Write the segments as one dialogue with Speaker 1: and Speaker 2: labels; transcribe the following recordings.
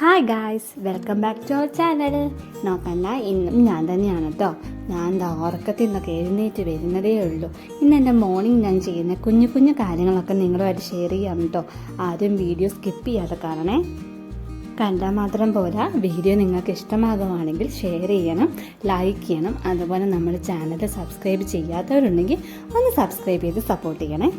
Speaker 1: Hi guys welcome back to our channel നോക്കണ്ട ഇന്നും ഞാൻ തന്നെയാണ് കേട്ടോ ഞാൻ എന്താ ഉറക്കത്തിൽ നിന്നൊക്കെ എഴുന്നേറ്റ് വരുന്നതേ ഉള്ളൂ. ഇന്ന് എന്റെ മോർണിംഗ് ഞാൻ ചെയ്യുന്ന കുഞ്ഞു കുഞ്ഞു കാര്യങ്ങളൊക്കെ നിങ്ങളുമായിട്ട് ഷെയർ ചെയ്യാം കേട്ടോ ആരും വീഡിയോ സ്കിപ്പ് ചെയ്യാതെ കാണണേ. കണ്ടാൽ മാത്രം പോരാ. വീഡിയോ നിങ്ങൾക്ക് ഇഷ്ടമാകുവാണെങ്കിൽ ഷെയർ ചെയ്യണം ലൈക്ക് ചെയ്യണം. അതുപോലെ നമ്മുടെ ചാനൽ സബ്സ്ക്രൈബ് ചെയ്യാത്തവരുണ്ടെങ്കിൽ ഒന്ന് സബ്സ്ക്രൈബ് ചെയ്ത് സപ്പോർട്ട് ചെയ്യണേ.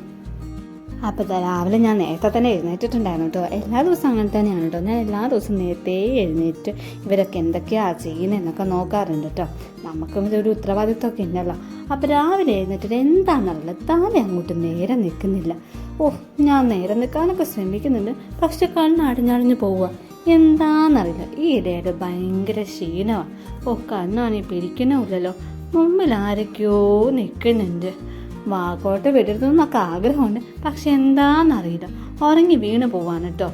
Speaker 1: അപ്പോൾ രാവിലെ ഞാൻ നേരത്തെ തന്നെ എഴുന്നേറ്റിട്ടുണ്ടായിരുന്നു കേട്ടോ. എല്ലാ ദിവസവും അങ്ങനെ തന്നെയാണ് കേട്ടോ. ഞാൻ എല്ലാ ദിവസവും നേരത്തെ എഴുന്നേറ്റ് ഇവരൊക്കെ എന്തൊക്കെയാണ് ചെയ്യുന്നത് എന്നൊക്കെ നോക്കാറുണ്ട് കേട്ടോ. നമുക്കും ഇതൊരു ഉത്തരവാദിത്വമൊക്കെ ഉണ്ടല്ലോ. അപ്പോൾ രാവിലെ എഴുന്നേറ്റിട്ട് എന്താണെന്നറിയില്ല താനെ അങ്ങോട്ട് നേരെ നിൽക്കുന്നില്ല. ഓ ഞാൻ നേരെ നിൽക്കാനൊക്കെ ശ്രമിക്കുന്നുണ്ട്. പക്ഷെ കണ്ണടിഞ്ഞടിഞ്ഞ് പോവുക. എന്താണെന്നറിയില്ല ഈ ഇടയുടെ ഭയങ്കര ക്ഷീണമാണ് ഓ കണ്ണാണെങ്കിൽ പിരിക്കണമില്ലല്ലോ മുമ്പിൽ ആരൊക്കെയോ നിൽക്കുന്നുണ്ട്. വാക്കോട്ട് വിടരുതെന്നൊക്കെ ആഗ്രഹമുണ്ട്. പക്ഷെ എന്താണെന്നറിയില്ല ഉറങ്ങി വീണ് പോവാണ് കേട്ടോ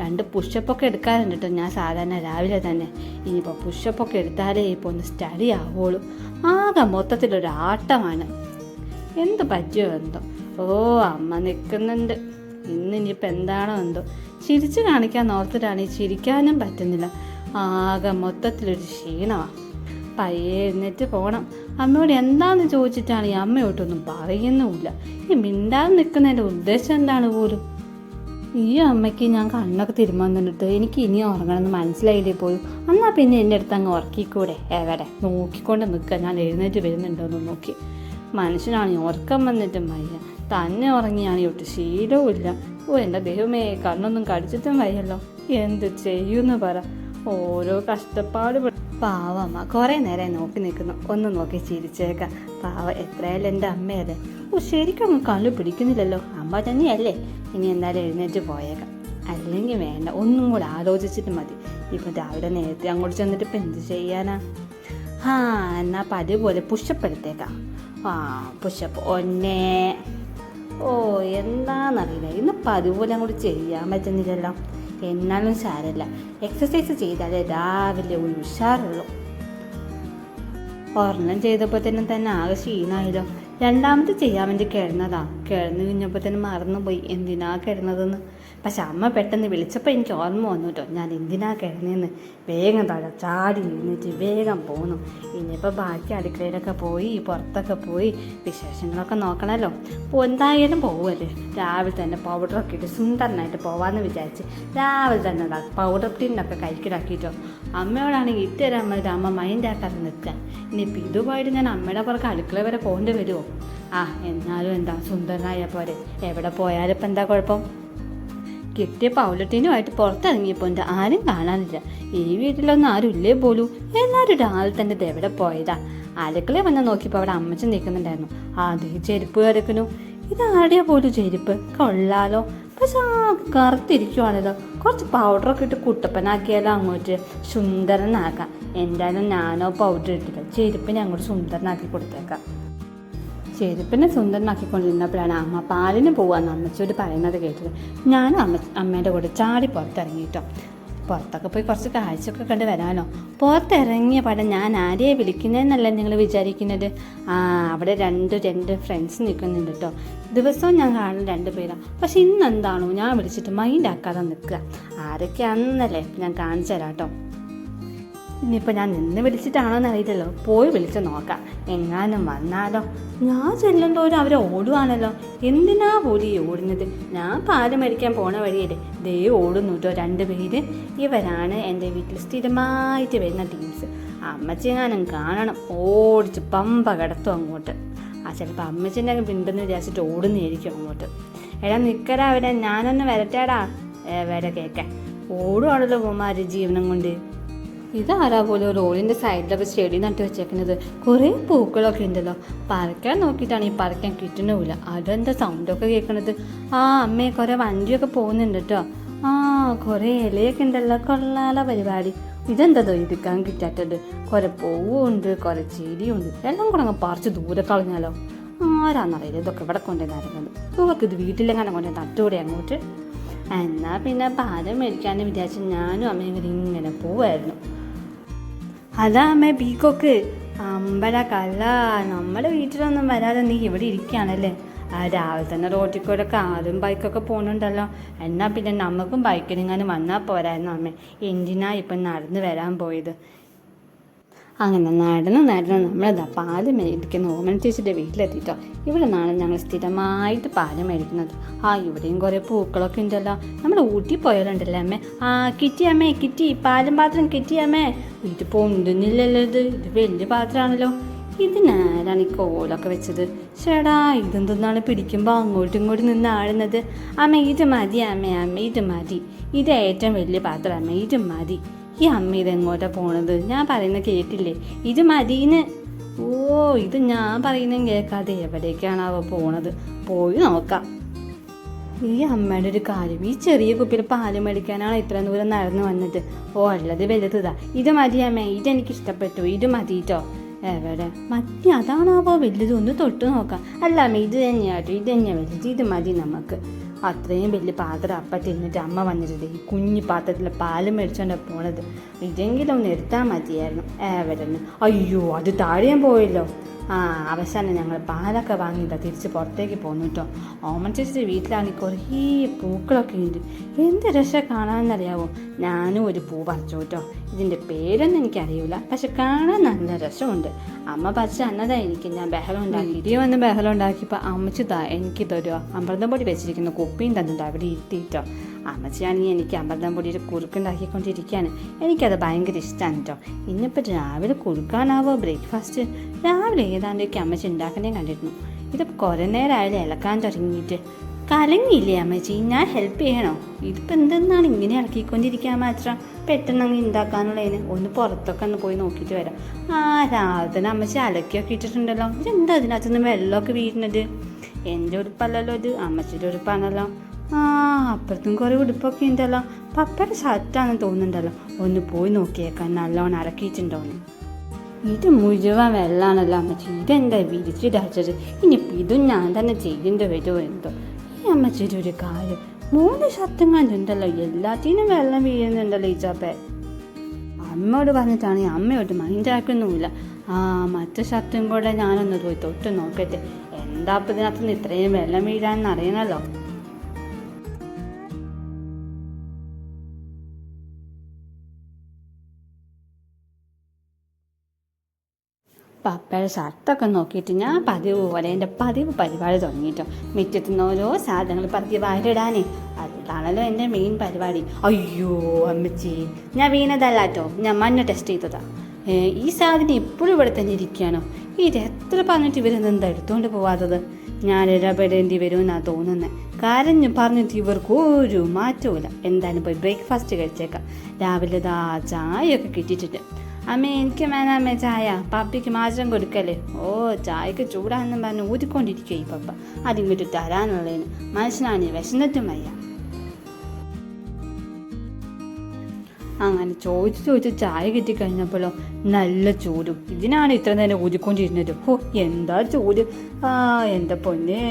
Speaker 1: രണ്ട് പുഷപ്പൊക്കെ എടുക്കാറുണ്ട് കേട്ടോ ഞാൻ സാധാരണ രാവിലെ തന്നെ. ഇനിയിപ്പോൾ പുഷപ്പൊക്കെ എടുത്താലേ ഇപ്പോൾ ഒന്ന് സ്റ്റഡി ആവുള്ളൂ. ആകെ മൊത്തത്തിലൊരു ആട്ടമാണ്. എന്ത് പറ്റിയോ എന്തോ. ഓ അമ്മ നിൽക്കുന്നുണ്ട് ഇന്ന് ഇനിയിപ്പോൾ എന്താണോ എന്തോ. ചിരിച്ചു കാണിക്കാൻ ഓർത്തിട്ടാണ് ചിരിക്കാനും പറ്റുന്നില്ല. ആകെ മൊത്തത്തിലൊരു ക്ഷീണമാണ് പയ്യെ എന്നിട്ട് പോകണം അമ്മയോട് എന്താന്ന് ചോദിച്ചിട്ടാണ് ഈ അമ്മയോട്ടൊന്നും പറയുന്നുമില്ല. ഈ മിണ്ടാതെ നിൽക്കുന്നതിന്റെ ഉദ്ദേശം എന്താണ് പോലും? ഈ അമ്മയ്ക്ക് ഞാൻ കണ്ണൊക്കെ തിരുമാന്നിട്ട് എനിക്ക് ഇനി ഉറങ്ങണമെന്ന് മനസ്സിലായില്ലേ പോലും? എന്നാൽ പിന്നെ എന്റെ അടുത്ത് അങ്ങ് ഉറക്കിക്കൂടെ? എവിടെ? നോക്കിക്കൊണ്ട് നിൽക്കുക. ഞാൻ എഴുന്നേറ്റ് വരുന്നുണ്ടോന്ന് നോക്കി. മനുഷ്യനാണ് ഉറക്കം വന്നിട്ടും വയ്യ തന്നെ ഉറങ്ങിയാണ് ഒട്ട് ശീലവും ഇല്ല. ഓ എന്റെ ദൈവമേ കണ്ണൊന്നും കടിച്ചിട്ടും വയ്യല്ലോ. എന്ത് ചെയ്യുമെന്ന് പറ. ഓരോ കഷ്ടപ്പാട് പാവമ്മ കുറേ നേരം നോക്കി നിൽക്കുന്നു. ഒന്ന് നോക്കി ചിരിച്ചേക്കാം. പാവ എത്രയായാലും എന്റെ അമ്മയല്ലേ? ഓ ശരിക്കും അങ്ങ് കള്ളു പിടിക്കുന്നില്ലല്ലോ. അമ്മ തന്നെയല്ലേ. ഇനി എന്നാലും എഴുന്നേറ്റ് പോയേക്കാം. അല്ലെങ്കിൽ വേണ്ട ഒന്നും കൂടെ ആലോചിച്ചിട്ട് മതി. ഇപ്പം രാവിലെ നേരത്തെ അങ്ങോട്ട് ചെന്നിട്ട് ഇപ്പം എന്ത് ചെയ്യാനാ? ആ എന്നാ അപ്പൊ അതുപോലെ പുഷപ്പ് എടുത്തേക്കാം. ആ പുഷപ്പ് ഒന്നേ. ഓ എന്താണെന്നറിയില്ല ഇന്നിപ്പോൾ അതുപോലെ അങ്ങോട്ട് ചെയ്യാൻ പറ്റുന്നില്ലല്ലോ. എന്നാലും സാരമില്ല. എക്സസൈസ് ചെയ്താലേ രാവിലെ ഉഷാറുള്ളൂ. ഒരെണ്ണം ചെയ്തപ്പോൾ തന്നെ തന്നെ ആകെ ക്ഷീണമായല്ലോ. രണ്ടാമത് ചെയ്യാൻ വേണ്ടി കിടന്നതാ. കിടന്നു കഴിഞ്ഞപ്പോൾ തന്നെ മറന്നുപോയി. എന്തിനാ കിടന്നതെന്ന്. പക്ഷെ അമ്മ പെട്ടെന്ന് വിളിച്ചപ്പോൾ എനിക്ക് ഓർമ്മ വന്നു കേട്ടോ ഞാൻ എന്തിനാ കിടന്നേന്ന്? വേഗം താഴെ ചാടി നിന്നിട്ട് വേഗം പോന്നു. ഇനിയിപ്പോൾ ബാക്കി അടുക്കളയിലൊക്കെ പോയി പുറത്തൊക്കെ പോയി വിശേഷങ്ങളൊക്കെ നോക്കണമല്ലോ അപ്പോൾ എന്തായാലും പോവുമല്ലേ രാവിലെ തന്നെ പൗഡറൊക്കെ ഇട്ട് സുന്ദരനായിട്ട് പോവാമെന്ന് വിചാരിച്ച് രാവിലെ തന്നെ പൗഡർ ടിന്നൊക്കെ കൈക്കിടാക്കിയിട്ടോ അമ്മയോടാണെങ്കിൽ ഇട്ടുതരാൻ മതി അമ്മ മൈൻഡ് ആക്കാതെ നിൽക്കുക ഇനിയിപ്പോൾ ഇതുമായിട്ട് ഞാൻ അമ്മയുടെ പുറത്ത് അടുക്കള വരെ പോകേണ്ടി വരുമോ ആ എന്നാലും എന്താ സുന്ദരനായ പോരെ എവിടെ പോയാലും ഇപ്പം എന്താ കുഴപ്പം? കിട്ടിയ പൗലട്ടീനുമായിട്ട് പുറത്തിറങ്ങിയപ്പോൾ എന്റെ ആരും കാണാനില്ല. ഈ വീട്ടിലൊന്നും ആരും ഇല്ലേ പോലും. എന്നാലും രാവിലെ തന്നെ എവിടെ പോയതാ? അടുക്കള വന്ന് നോക്കിയപ്പോൾ അവിടെ അമ്മച്ചൻ നിൽക്കുന്നുണ്ടായിരുന്നു. അതേ ചെരുപ്പ് കിടക്കുന്നു. ഇതാരുടെയാ പോലും ചെരുപ്പ്. കൊള്ളാലോ. പക്ഷെ ആ കറുത്തിരിക്കുവാണല്ലോ. കുറച്ച് പൗഡറൊക്കെ ഇട്ട് കുട്ടപ്പനാക്കിയാലോ അങ്ങോട്ട്. സുന്ദരനാക്കാം. എന്തായാലും ഞാനോ പൗഡർ ഇട്ടില്ല. ചെരുപ്പിനെ അങ്ങോട്ട് സുന്ദരനാക്കി കൊടുത്തേക്കാം. ചെരുപ്പിനെ സുന്ദരനാക്കിക്കൊണ്ടിരുന്നപ്പോഴാണ് അമ്മ പാലിന് പോകാമെന്ന് അമ്മച്ചോട് പറയുന്നത് കേട്ടത് ഞാനും അമ്മ അമ്മേന്റെ കൂടെ ചാടി പുറത്തിറങ്ങിയിട്ടോ പുറത്തൊക്കെ പോയി കുറച്ച് കാഴ്ചയൊക്കെ കണ്ട് വരാനോ പുറത്തിറങ്ങിയ പടം ഞാൻ ആരെയെ വിളിക്കുന്നതെന്നല്ല നിങ്ങൾ വിചാരിക്കുന്നത്? ആ അവിടെ രണ്ട് രണ്ട് ഫ്രണ്ട്സ് നിൽക്കുന്നുണ്ട് കേട്ടോ ദിവസവും ഞാൻ കാണുന്ന രണ്ട് പേരാണ് പക്ഷെ ഇന്ന് എന്താണോ ഞാൻ വിളിച്ചിട്ട് മൈൻഡ് ആക്കാതെ നിൽക്കുക. ആരൊക്കെയാണെന്നല്ലേ ഞാൻ കാണിച്ചു തരാം കേട്ടോ ഇനിയിപ്പോൾ ഞാൻ നിന്ന് വിളിച്ചിട്ടാണോ എന്നറിയില്ലല്ലോ പോയി വിളിച്ച് നോക്കാം. എങ്ങാനും വന്നാലോ? ഞാൻ ചെല്ലും തോറും അവരെ ഓടുവാണല്ലോ. എന്തിനാ പോലും ഈ ഓടുന്നത്? ഞാൻ പാൽ മേടിക്കാൻ പോണ വഴിയല്ലേ. ദേ ഓടുന്നു കേട്ടോ രണ്ട് പേര്. ഇവരാണ് എന്റെ വീട്ടിൽ സ്ഥിരമായിട്ട് വരുന്ന ടീംസ് അമ്മച്ചെങ്ങാനും കാണണം. ഓടിച്ച് പമ്പ കിടത്തും അങ്ങോട്ട്. ആ ചിലപ്പോൾ അമ്മച്ചിന്റെ പിണ്ടെന്ന് വിചാരിച്ചിട്ട് ഓടുന്നതായിരിക്കും അങ്ങോട്ട്. എടാ നിൽക്കടാ അവരെ ഞാനൊന്ന് വരട്ടേടാ. വരെ കേൾക്കാൻ ഓടുവാണല്ലോ പോമാര് ജീവനം കൊണ്ട്. ഇതാരാ പോലെ റോഡിന്റെ സൈഡിലൊക്കെ ചെടി നട്ട് വെച്ചേക്കുന്നത്? കുറേ പൂക്കളൊക്കെ ഉണ്ടല്ലോ. പറിക്കാൻ നോക്കിയിട്ടാണ് ഈ പറിക്കാൻ കിട്ടണമില്ല അതെന്താ സൗണ്ടൊക്കെ കേൾക്കണത് ആ അമ്മേ കുറേ വണ്ടിയൊക്കെ പോകുന്നുണ്ട് കേട്ടോ ആ കുറേ ഇലയൊക്കെ ഉണ്ടല്ലോ. കൊള്ളാല പരിപാടി. ഇതെന്തതോ എടുക്കാൻ കിട്ടാത്തത്? കുറേ പൂവുണ്ട് കുറേ ചെടിയുണ്ട്. എല്ലാം കൂടെ അങ്ങ് പറിച്ച് ദൂരെ കളഞ്ഞാലോ? ആരാന്നറിയില്ല. ഇതൊക്കെ ഇവിടെ കൊണ്ടുവന്നായിരുന്നത് ഇവർക്ക് ഇത് വീട്ടിലെങ്ങനെ കൊണ്ടുവന്ന് തട്ടുകൂടെ അങ്ങോട്ട്? എന്നാൽ പിന്നെ പാലം മേടിക്കാൻ വിചാരിച്ച് ഞാനും അമ്മയും ഇങ്ങനെ പോവായിരുന്നു. അതാ അമ്മ പീക്കോക്ക്. അമ്പല കല്ല നമ്മുടെ വീട്ടിലൊന്നും വരാതെ നീ ഇവിടെ ഇരിക്കുകയാണല്ലേ? ആ രാവിലെ തന്നെ റോട്ടിൽ കൂടെ കാറും ബൈക്കൊക്കെ പോകുന്നുണ്ടല്ലോ എന്നാൽ പിന്നെ നമുക്കും ബൈക്കിനെങ്ങാനും വന്നാൽ പോരായിരുന്നു അമ്മേ? എന്തിനാ ഇപ്പം നടന്ന് വരാൻ പോയത്? അങ്ങനെ നടന്ന് നടന്ന്. നമ്മളിതാ പാൽ മേടിക്കുന്ന ഓമൻ ചേച്ചിയുടെ വീട്ടിലെത്തിയിട്ടോ ഇവിടെ നിന്നാണ് ഞങ്ങൾ സ്ഥിരമായിട്ട് പാൽ മേടിക്കുന്നത്. ആ ഇവിടെയും കുറേ പൂക്കളൊക്കെ ഉണ്ടല്ലോ. നമ്മൾ ഊട്ടി പോയാലുണ്ടല്ലോ അമ്മേ? ആ കിറ്റി അമ്മേ കിറ്റി. പാലും പാത്രം കിറ്റി അമ്മേ. ഇത് പൊന്തുന്നില്ലല്ലോ ഇത്. ഇത് വലിയ പാത്രമാണല്ലോ. ഇതിനാരാണ് ഈ കോലൊക്കെ വെച്ചത്? ചേടാ ഇതെന്തെന്നാണ് പിടിക്കുമ്പോൾ അങ്ങോട്ടും ഇങ്ങോട്ടും നിന്ന് ആടുന്നത്? അമ്മ ഇത് മതി അമ്മ അമ്മ ഇത് മതി. ഇത് ഏറ്റവും വലിയ പാത്രം അമ്മ ഇത് മതി. ഈ അമ്മ ഇതെങ്ങോട്ടാ പോണത്? ഞാൻ പറയുന്ന കേട്ടില്ലേ? ഇത് മരീന്. ഓ ഇത് ഞാൻ പറയുന്നതും കേൾക്കാതെ എവിടേക്കാണ് അവ പോണത്? പോയി നോക്കാം. ഈ അമ്മയുടെ ഒരു കാര്യം ഈ ചെറിയ കുപ്പിയിൽ പാൽ മേടിക്കാനാണ് ഇത്ര ദൂരം നടന്നു വന്നത്. ഓ ഉള്ളത് വലുതാ ഇത് മതി അമ്മേ ഇതെനിക്ക് ഇഷ്ടപ്പെട്ടു. ഇത് മതി കേട്ടോ എവിടെ? മതി അതാണാവോ വലുത്? ഒന്ന് തൊട്ട് നോക്കാം. അല്ല അമ്മ ഇത് തന്നെയാട്ടോ ഇത് തന്നെയാ വലുത്. ഇത് മതി നമുക്ക്. അത്രയും വലിയ പാത്രം അപ്പം തിന്നിട്ട് അമ്മ വന്നിരുത് ഈ കുഞ്ഞു പാത്രത്തിൽ പാൽ മേടിച്ചോണ്ടാണ് പോണത്. ഇതെങ്കിലും ഒന്ന് എടുത്താൽ മതിയായിരുന്നു. ഏവരെന്ന്. അയ്യോ അത് താഴെയാൻ പോയല്ലോ. അവസാനം ഞങ്ങൾ പാലൊക്കെ വാങ്ങിയിട്ട് തിരിച്ച് പുറത്തേക്ക് പോന്നു കേട്ടോ ഓമൻ ചേച്ചിയുടെ വീട്ടിലാണെങ്കിൽ കുറേ പൂക്കളൊക്കെ ഉണ്ട് എന്ത് രസം കാണാമെന്നറിയാവോ ഞാനും ഒരു പൂ പറിച്ചു കേട്ടോ ഇതിന്റെ പേരൊന്നും എനിക്കറിയില്ല പക്ഷെ കാണാൻ നല്ല രസമുണ്ട്. അമ്മ പറിച്ച അന്നതാ എനിക്ക്. ഞാൻ ബഹളം ഉണ്ടാക്കി ഇടി വന്ന് ബഹളം ഉണ്ടാക്കിയപ്പോൾ അമ്മച്ചിതാ എനിക്ക് തരുമോ അമൃതം പൊടി വെച്ചിരിക്കുന്ന കുപ്പിയും തന്നിട്ട് അവിടെ ഇരുത്തിയിട്ടോ അമ്മച്ചിയാണെങ്കിൽ എനിക്ക് അമൃതം പൊടിയുടെ കുറുക്കുണ്ടാക്കിക്കൊണ്ടിരിക്കുകയാണ്. എനിക്കത് ഭയങ്കര ഇഷ്ടമാണ് കേട്ടോ ഇന്നിപ്പോൾ രാവിലെ കുറുക്കാനാവോ ബ്രേക്ക്ഫാസ്റ്റ്? രാവിലെ ഏതാണ്ടൊക്കെ അമ്മച്ചി ഉണ്ടാക്കുന്നേ കണ്ടിരുന്നു. ഇതിപ്പോൾ കുറേ നേരമായാലും ഇളക്കാൻ തുടങ്ങിയിട്ട്. കലങ്ങിയില്ലേ അമ്മച്ചി? ഞാൻ ഹെൽപ്പ് ചെയ്യണോ? ഇതിപ്പോൾ എന്തെന്നാണ് ഇങ്ങനെ ഇളക്കിക്കൊണ്ടിരിക്കാൻ മാത്രം? പെട്ടെന്ന് അങ്ങ് ഉണ്ടാക്കാനുള്ളതിന് ഒന്ന് പുറത്തൊക്കെ ഒന്ന് പോയി നോക്കിയിട്ട് വരാം. ആ രാവിലെ അമ്മച്ചി അലക്കിയൊക്കെ ഇട്ടിട്ടുണ്ടല്ലോ. ഇതെന്താ അതിനകത്തുനിന്ന് വെള്ളമൊക്കെ വീഴുന്നത്? എന്റെ ഉടുപ്പല്ലല്ലോ ഇത്. അമ്മച്ചിയുടെ ഉടുപ്പാണല്ലോ. ആ അപ്പുറത്തും കുറേ ഉടുപ്പൊക്കെ ഉണ്ടല്ലോ. പപ്പയുടെ ഷർട്ടാണെന്ന് തോന്നുന്നുണ്ടല്ലോ. ഒന്ന് പോയി നോക്കിയേക്കാൻ നല്ലോണം അരക്കിയിട്ടുണ്ടോന്ന് ഇത് മുഴുവൻ വെള്ളാണല്ലോ അമ്മച്ചി. ഇതെന്താ വിരിച്ചിടാച്ചത് ഇനിയിപ്പോൾ ഇതും ഞാൻ തന്നെ ചെയ്യേണ്ടി വരുമോ എന്തോ. ഈ അമ്മച്ചിയുടെ ഒരു കാര്യം. മൂന്ന് ഷർട്ടും കണ്ടുണ്ടല്ലോ എല്ലാത്തിനും വെള്ളം വീഴുന്നുണ്ടല്ലോ ഈച്ചാപ്പേ അമ്മയോട് പറഞ്ഞിട്ടാണെങ്കിൽ അമ്മയോട്ട് മൈൻഡ് ആക്കുന്നുമില്ല. ആ മറ്റു ഷർട്ടും കൂടെ ഞാനൊന്ന് പോയി തൊട്ട് നോക്കട്ടെ. എന്താ അപ്പം ഇതിനകത്തുനിന്ന് ഇത്രയും വെള്ളം വീഴാൻ അറിയണല്ലോ പപ്പയുടെ ഷർട്ടൊക്കെ നോക്കിയിട്ട് ഞാൻ പതിവ് പോലെ എന്റെ പതിവ് പരിപാടി തുടങ്ങിയിട്ടോ. മുറ്റത്ത് നിന്ന് ഓരോ സാധനങ്ങൾ പതിവ് വാരിടാനേ. അതാണല്ലോ എന്റെ മെയിൻ പരിപാടി. അയ്യോ അമ്മച്ചി. ഞാൻ വീണതല്ല കേട്ടോ ഞാൻ മണ്ണ് ടെസ്റ്റ് ചെയ്തതാ. ഈ സാധനം ഇപ്പോഴും ഇവിടെ തന്നെ ഇരിക്കുകയാണോ? ഇത് എത്ര പറഞ്ഞിട്ട് ഇവരെന്താ എടുത്തുകൊണ്ട് പോവാത്തത്? ഞാൻ ഇടപെടേണ്ടി വരുമെന്നാണ് തോന്നുന്നത് കരഞ്ഞു പറഞ്ഞിട്ട് ഇവർക്ക് ഒരു മാറ്റവുമില്ല. എന്തായാലും പോയി ബ്രേക്ക്ഫാസ്റ്റ് കഴിച്ചേക്കാം. രാവിലെ ദാ ചായയൊക്കെ കിട്ടിയിട്ടുണ്ട്. അമ്മ എനിക്ക് വേണമേ ചായ. പപ്പിക്ക് മാത്രം കൊടുക്കല്ലേ. ഓ ചായക്ക് ചൂടാണെന്നും പറഞ്ഞ് ഊതിക്കൊണ്ടിരിക്കുക ഈ പപ്പ. അതിങ്ങോട്ട് തരാനുള്ളതിന്. മനുഷ്യനാണ് വിശന്നിട്ടും വയ്യ. അങ്ങനെ ചോദിച്ച് ചോദിച്ച് ചായ കിട്ടി കിട്ടിക്കഴിഞ്ഞപ്പോഴോ നല്ല ചൂടും. ഇതിനാണ് ഇത്ര നേരം ഊതിക്കൊണ്ടിരുന്നത്. ഹോ എന്താ ചൂട്? ആ എന്റെ പൊന്നേ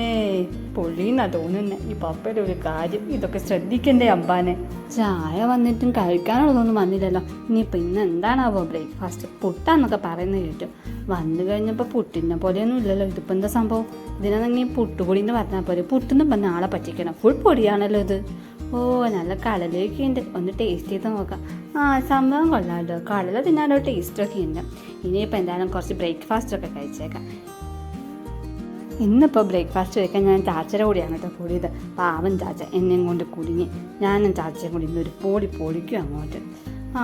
Speaker 1: പൊള്ളിന്നാ തോന്നുന്നത് ഈ പപ്പയുടെ ഒരു കാര്യം ഇതൊക്കെ ശ്രദ്ധിക്കണ്ടേ അമ്പാനെ? ചായ വന്നിട്ടും കഴിക്കാനുള്ളതൊന്നും വന്നില്ലല്ലോ. ഇനിയിപ്പോൾ ഇന്ന് എന്താണാവോ ബ്രേക്ക്ഫാസ്റ്റ്? പുട്ടാന്നൊക്കെ പറയുന്നത് കേട്ടു. വന്നു കഴിഞ്ഞപ്പോൾ പുട്ടിനെ പോലെയൊന്നും ഇല്ലല്ലോ. ഇതിപ്പോൾ എന്താ സംഭവം? ഇതിനാണെങ്കിൽ പുട്ടുപൊടിന്ന് പറഞ്ഞാൽ പോലെ പുട്ടെന്ന് പറഞ്ഞ ആളെ പറ്റിക്കണം. ഫുൾ പൊടിയാണല്ലോ ഇത്. ഓ നല്ല കടലയൊക്കെ ഉണ്ട്. ഒന്ന് ടേസ്റ്റ് ചെയ്ത് നോക്കാം. ആ സംഭവം കൊള്ളാമല്ലോ കടല തിന്നാലോ ടേസ്റ്റൊക്കെ ഉണ്ട്. ഇനിയിപ്പോൾ എന്തായാലും കുറച്ച് ബ്രേക്ക്ഫാസ്റ്റ് ഒക്കെ കഴിച്ചേക്കാം. ഇന്നിപ്പോൾ ബ്രേക്ക്ഫാസ്റ്റ് കഴിക്കാൻ ഞാൻ ചാച്ചയുടെ കൂടിയാണ് കേട്ടോ കൂടിയത്. പാവം ചാച്ച എന്നെയും കൊണ്ട് കുടുങ്ങി. ഞാനും ചാച്ചയും കൂടി ഇന്നൊരു പൊടി പൊടിക്കും അങ്ങോട്ട്. ആ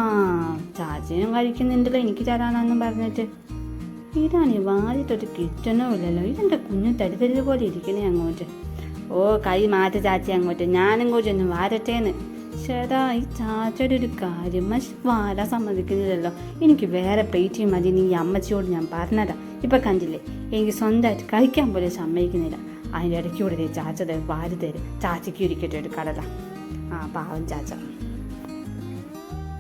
Speaker 1: ചാച്ചയും കഴിക്കുന്നുണ്ടല്ലോ എനിക്ക് തരാനാന്നും പറഞ്ഞിട്ട്. ഇതാണ് വാരിട്ടൊരു കിച്ചണോ ഇല്ലല്ലോ. ഇതെന്റെ കുഞ്ഞു തരിതരി പോലെ ഇരിക്കണേ അങ്ങോട്ട്? ഓ കൈ മാറ്റ ചാച്ചി അങ്ങോട്ട്. ഞാനും കൂടി ഒന്ന് വാരട്ടേന്ന്. ചേട്ടാ ഈ ചാച്ചയുടെ ഒരു കാര്യം വാരാൻ സമ്മതിക്കുന്നില്ലല്ലോ. എനിക്ക് വേറെ പ്ലേറ്റ് മതി. നീ അമ്മച്ചിയോട് ഞാൻ പറഞ്ഞതാ. ഇപ്പം കണ്ടില്ലേ? എനിക്ക് സ്വന്തമായിട്ട് കഴിക്കാൻ പോലും സമ്മതിക്കുന്നില്ല. അതിന്റെ ഇടയ്ക്ക് കൂടെ ദേ വാരി തരും. ചാച്ചയ്ക്ക് ഇരിക്കട്ടെ ഒരു കടല. ആ പാവം ചാച്ച.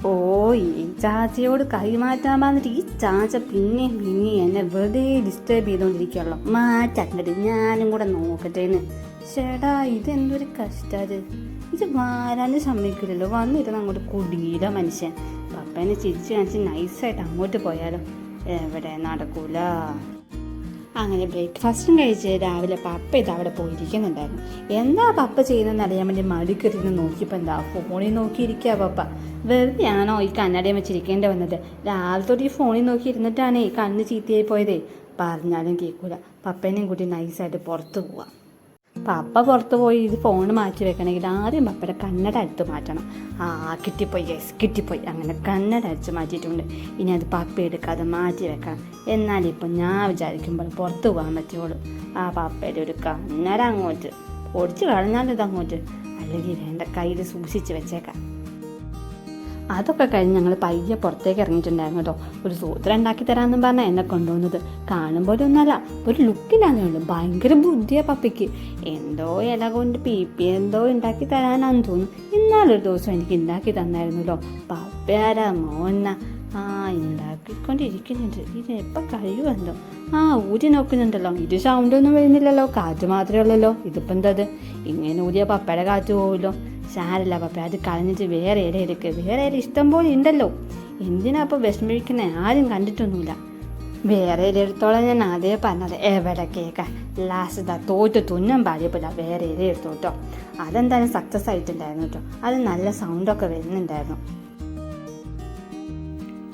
Speaker 1: ഓ ഈ ചാച്ചയോട് കൈമാറ്റാൻ പറഞ്ഞിട്ട് ഈ ചാച്ച പിന്നെ പിന്നെയും എന്നെ വെറുതെ ഡിസ്റ്റർബ് ചെയ്തുകൊണ്ടിരിക്കുകയുള്ളൂ മാറ്റാക്കട്ടെ ഞാനും കൂടെ നോക്കട്ടേന്ന്. ചേട്ടാ ഇതെന്തൊരു കഷ്ടത്. ഇത് വാരാനും സമ്മതിക്കില്ലല്ലോ. വന്നിരുന്ന് അങ്ങോട്ട് കുടീര മനുഷ്യൻ. പപ്പേനെ ചിരിച്ചു കാണിച്ച് നൈസായിട്ട് അങ്ങോട്ട് പോയാലോ. എവിടെ നടക്കൂല. അങ്ങനെ ബ്രേക്ക്ഫാസ്റ്റും കഴിച്ച് രാവിലെ പപ്പ ഇത് അവിടെ പോയിരിക്കുന്നുണ്ടായിരുന്നു. എന്താ പപ്പ ചെയ്യുന്നതെന്ന് അറിയാൻ വേണ്ടി മടിക്കരുന്ന് നോക്കിയപ്പോൾ എന്താ ഫോണിൽ നോക്കിയിരിക്കുക പപ്പ. വെറുതെയാണോ ഈ കണ്ണടയും വെച്ചിരിക്കേണ്ടി വന്നത്? രാവിലെ തൊട്ട് ഈ ഫോണിൽ നോക്കി ഇരുന്നിട്ടാണ് ഈ കണ്ണ് ചീത്തയായി പോയതേ. പറഞ്ഞാലും കേൾക്കൂല. പപ്പേനെയും കൂട്ടി നൈസായിട്ട് പുറത്ത് പോവാം. പപ്പ പുറത്ത് പോയി ഇത് ഫോൺ മാറ്റി വെക്കണമെങ്കിൽ ആദ്യം പപ്പയുടെ കണ്ണട അടുത്ത് മാറ്റണം. ആ കിട്ടിപ്പോയി യെസ് കിട്ടിപ്പോയി. അങ്ങനെ കണ്ണട അടിച്ച് മാറ്റിയിട്ടുണ്ട്. ഇനി അത് പപ്പ എടുക്കാതെ മാറ്റി വെക്കണം എന്നാലിപ്പോൾ ഞാൻ വിചാരിക്കുമ്പോൾ പുറത്ത് പോകാൻ പറ്റുള്ളൂ. ആ പപ്പയുടെ ഒരു കണ്ണട അങ്ങോട്ട്. പൊടിച്ച് കളഞ്ഞാലിത് അങ്ങോട്ട്. അല്ലെങ്കിൽ വേണ്ട കയ്യിൽ സൂക്ഷിച്ച് വെച്ചേക്കാം. അതൊക്കെ കഴിഞ്ഞ് ഞങ്ങൾ പയ്യെ പുറത്തേക്ക് ഇറങ്ങിയിട്ടുണ്ടായിരുന്നു കേട്ടോ. ഒരു സൂത്രം ഉണ്ടാക്കി തരാമെന്നും പറഞ്ഞാൽ എന്നെ കൊണ്ടുവന്നത്. കാണുമ്പോൾ ഒന്നല്ല ഒരു ലുക്കിലാന്നേ ഉള്ളൂ ഭയങ്കര ബുദ്ധിയാ പപ്പിക്ക്. എന്തോ ഇല കൊണ്ട് പി പി എന്തോ ഉണ്ടാക്കി തരാനാന്ന് തോന്നുന്നു. ഇന്നാലൊരു ദിവസം എനിക്ക് ഉണ്ടാക്കി തന്നായിരുന്നല്ലോ പപ്പയാരാ മോന്ന ആ ഉണ്ടാക്കിക്കൊണ്ടിരിക്കുന്നുണ്ട് ഇത് എപ്പോൾ കഴിയുമല്ലോ ആ ഊരി നോക്കുന്നുണ്ടല്ലോ. ഇത് സൗണ്ടൊന്നും വരുന്നില്ലല്ലോ. കാറ്റ് മാത്രമേ ഉള്ളല്ലോ. ഇതിപ്പോൾ എന്തത് ഇങ്ങനെ ഊരിയ പപ്പയുടെ കാറ്റ് പോകുമല്ലോ സാരല്ല പപ്പ അത് കളഞ്ഞിട്ട് വേറെ ഇല എടുക്കുക വേറെ ഇഷ്ടം പോലെ ഉണ്ടല്ലോ. എന്തിനാ അപ്പോൾ വിഷമിക്കുന്നത് ആരും കണ്ടിട്ടൊന്നുമില്ല. വേറെ ഇല ഞാൻ അതേ പറഞ്ഞത്. എവിടെ കേൾക്കാൻ ലാസ്റ്റ് ഇതാ തോറ്റ്. തുന്നം പാടിയപ്പോൾ വേറെ ഇല എടുത്തോട്ടോ അതെന്തായാലും സക്സസ് ആയിട്ടുണ്ടായിരുന്നു കേട്ടോ അത് നല്ല സൗണ്ടൊക്കെ വരുന്നുണ്ടായിരുന്നു.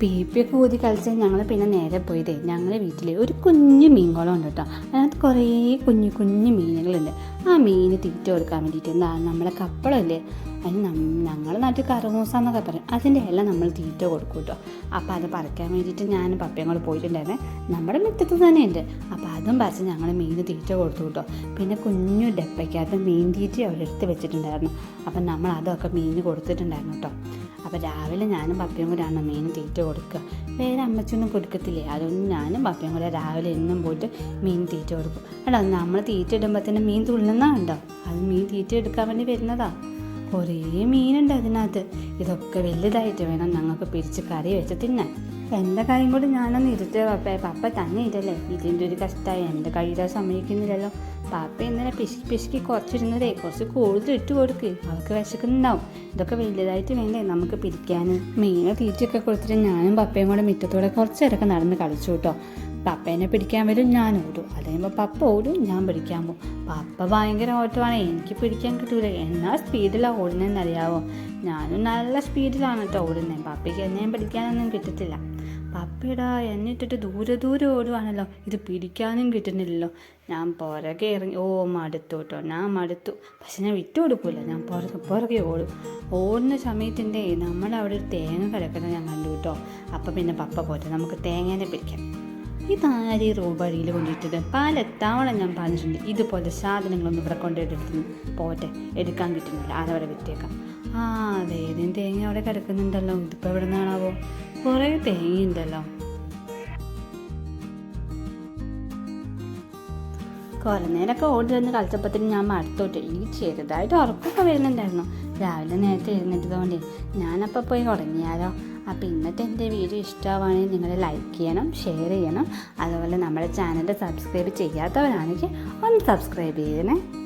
Speaker 1: പി പി ഒക്കെ ഊതി കളിച്ച് ഞങ്ങൾ പിന്നെ നേരെ പോയതേ ഞങ്ങളുടെ വീട്ടിൽ ഒരു കുഞ്ഞു മീൻകുളം ഉണ്ട് കേട്ടോ. അതിനകത്ത് കുറേ കുഞ്ഞു കുഞ്ഞു മീനുകളുണ്ട്. ആ മീന് തീറ്റ കൊടുക്കാൻ വേണ്ടിയിട്ട് എന്താ നമ്മുടെ കപ്പളല്ലേ? അതിന് ഞങ്ങളെ നാട്ടിൽ കറുമൂസ എന്നൊക്കെ പറയും. അതിന്റെ എല്ലാം നമ്മൾ തീറ്റ കൊടുക്കും കേട്ടോ. അപ്പോൾ അത് പറിക്കാൻ വേണ്ടിയിട്ട് ഞാൻ പപ്പയും കൂടെ പോയിട്ടുണ്ടായിരുന്നേ. നമ്മുടെ മുറ്റത്ത് തന്നെയുണ്ട് അപ്പോൾ അതും പറിച്ച് ഞങ്ങൾ മീൻ തീറ്റ കൊടുത്തു കേട്ടോ. പിന്നെ കുഞ്ഞു ഡപ്പയ്ക്കകത്ത് മീൻ തീറ്റ അവിടെ എടുത്ത് വെച്ചിട്ടുണ്ടായിരുന്നു. അപ്പം നമ്മൾ അതൊക്കെ മീന് കൊടുത്തിട്ടുണ്ടായിരുന്നു കേട്ടോ. അപ്പോൾ രാവിലെ ഞാനും പപ്പയും കൂടെയാണ് മീൻ തീറ്റ കൊടുക്കുക. വേറെ അമ്മച്ചൊന്നും കൊടുക്കത്തില്ലേ? അതൊന്നും ഞാനും പപ്പയും കൂടെ രാവിലെ എന്നും പോയിട്ട് മീൻ തീറ്റ കൊടുക്കും. എടാ നമ്മൾ തീറ്റ ഇടുമ്പോൾ തന്നെ മീൻ തുള്ളുന്ന കണ്ടോ? അത് മീൻ തീറ്റ എടുക്കാൻ വേണ്ടി വരുന്നതാ. കുറേ മീനുണ്ട് അതിനകത്ത്. ഇതൊക്കെ വലുതായിട്ട് വേണം ഞങ്ങൾക്ക് പിരിച്ച് കറി വെച്ച് തിന്നാൻ. എന്റെ കാര്യം കൂടി ഞാനൊന്ന് ഇരുത്തേ പപ്പ പപ്പ തന്നെ ഇരല്ലേ ഇതിന്റെ ഒരു കഷ്ടമായി എന്റെ കഴിയാൻ സമ്മതിക്കുന്നില്ലല്ലോ. പാപ്പ ഇന്നലെ പിശുക്കി പിശുക്കി കുറച്ചിരുന്നതേ. കുറച്ച് കൂടുതൽ ഇട്ട് കൊടുക്ക്. അവൾക്ക് വിശക്കുന്നുണ്ടാവും. ഇതൊക്കെ വലുതായിട്ട് വേണ്ടേ? നമുക്ക് പിരിക്കാൻ മീനെ തീറ്റയൊക്കെ കൊടുത്തിട്ട് ഞാനും പപ്പയും കൂടെ മുറ്റത്തോടെ കുറച്ചേരൊക്കെ നടന്ന് കളിച്ചു കേട്ടോ. പപ്പേനെ പിടിക്കാൻ വരും ഞാൻ ഓടും. അത് പപ്പ ഓടും ഞാൻ പിടിക്കാൻ പോകും പപ്പ ഭയങ്കര ഓട്ടമാണ്. എനിക്ക് പിടിക്കാൻ കിട്ടൂല. എന്നാ സ്പീഡിലാണ് ഓടുന്നതെന്ന് അറിയാവോ ഞാനും നല്ല സ്പീഡിലാണ് കേട്ടോ ഓടുന്നത് പപ്പയ്ക്ക് എന്നെയും പിടിക്കാനൊന്നും കിട്ടത്തില്ല. പപ്പയിടാ എന്നിട്ടിട്ട് ദൂരെ ദൂരെ ഓടുവാണല്ലോ. ഇത് പിടിക്കാനും കിട്ടുന്നില്ലല്ലോ. ഞാൻ പുറകെ ഇറങ്ങി ഓ മടുത്തു കേട്ടോ ഞാൻ മടുത്തു. പക്ഷെ ഞാൻ വിട്ടു കൊടുക്കൂല. ഞാൻ പുറകെ പുറകെ ഓടും. ഓടുന്ന സമയത്തിന്റെ നമ്മളവിടെ ഒരു തേങ്ങ കിടക്കുന്നത് ഞാൻ കണ്ടു കേട്ടോ. അപ്പം പിന്നെ പപ്പ പോട്ടെ നമുക്ക് തേങ്ങേനെ പിടിക്കാം. ഇതാരി റോഡ് വഴിയിൽ കൊണ്ടിട്ടത് പലത്തവണ ഞാൻ പറഞ്ഞിട്ടുണ്ട്. ഇതുപോലെ സാധനങ്ങളൊന്നും ഇവിടെ കൊണ്ടുപോയിട്ട് പോട്ടെ എടുക്കാൻ കിട്ടുന്നില്ല. അതവിടെ വിറ്റേക്കാം? ആ വേദന തേങ്ങ അവിടെ കിടക്കുന്നുണ്ടല്ലോ. ഇതിപ്പോൾ എവിടെ നിന്നാണാവോ? കുറേ തേങ്ങയുണ്ടല്ലോ. കുറേ നേരമൊക്കെ ഓടി വന്ന് കളിച്ചപ്പത്തിന് ഞാൻ മടുത്തോട്ട്. എനിക്ക് ചെറുതായിട്ട് ഉറപ്പൊക്കെ വരുന്നുണ്ടായിരുന്നു. രാവിലെ നേരത്തെ എഴുന്നേറ്റതുകൊണ്ട് ഞാനപ്പോൾ പോയി ഉറങ്ങിയാലോ? അപ്പോൾ ഇന്നത്തെ എന്റെ വീഡിയോ ഇഷ്ടമാവുകയാണെങ്കിൽ നിങ്ങൾ ലൈക്ക് ചെയ്യണം ഷെയർ ചെയ്യണം. അതുപോലെ നമ്മുടെ ചാനൽ സബ്സ്ക്രൈബ് ചെയ്യാത്തവരാണെങ്കിൽ ഒന്ന് സബ്സ്ക്രൈബ് ചെയ്യണേ.